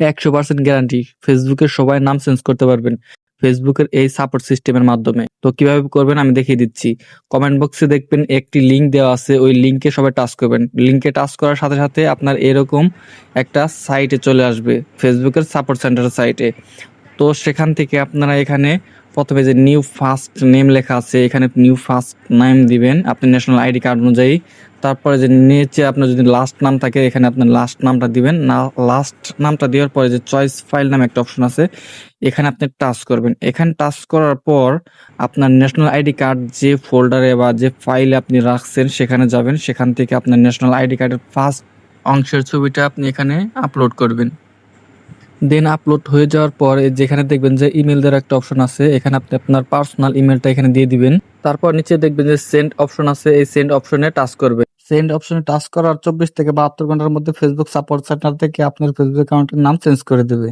একশো percent guarantee ফেসবুকের সবাই নাম চেঞ্জ করতে পারবেন। ফেসবুকের এই সাপোর্ট সিস্টেমের মাধ্যমে। তো কীভাবে করবেন আমি দেখিয়ে দিচ্ছি। কমেন্ট বক্সে দেখবেন একটি লিঙ্ক দেওয়া আছে। ওই লিঙ্কে সবাই টাচ করবেন। লিঙ্কে টাচ করার সাথে সাথে আপনার এরকম একটা সাইটে চলে আসবে। ফেসবুকের সাপোর্ট সেন্টার সাইটে তো সেখান থেকে আপনারা এখানে প্রথমে যে নিউ ফার্স্ট নেম লেখা আছে, এখানে নিউ ফার্স্ট নেম দিবেন, আপনি ন্যাশনাল আইডি কার্ড অনুযায়ী। তারপরে যে নিচে আপনার যদি লাস্ট নাম থাকে, এখানে আপনার লাস্ট নামটা দিবেন। না লাস্ট নামটা দেওয়ার পরে যে চয়েস ফাইল নামে একটা অপশন আছে, এখানে আপনি টাচ করবেন। এখানে টাচ করার পর আপনার ন্যাশনাল আইডি কার্ড যে ফোল্ডারে বা যে ফাইলে আপনি রাখছেন, সেখানে যাবেন। সেখান থেকে আপনার ন্যাশনাল আইডি কার্ডের ফার্স্ট অংশের ছবিটা আপনি এখানে আপলোড করবেন। দেন আপলোড হয়ে যাওয়ার পর যেখানে দেখবেন যে ইমেল দেওয়ার একটা অপশন আছে, এখানে আপনি আপনার পার্সোনাল ইমেলটা এখানে দিয়ে দিবেন। তারপর নিচে দেখবেন যে সেন্ড অপশন আছে, এই সেন্ড অপশনে টাচ করবে। সেন্ড অপশনে টাচ করার চব্বিশ থেকে বাহাত্তর ঘণ্টার মধ্যে ফেসবুক সাপোর্ট সেন্টার থেকে আপনার ফেসবুক অ্যাকাউন্টের নাম চেঞ্জ করে দেবে।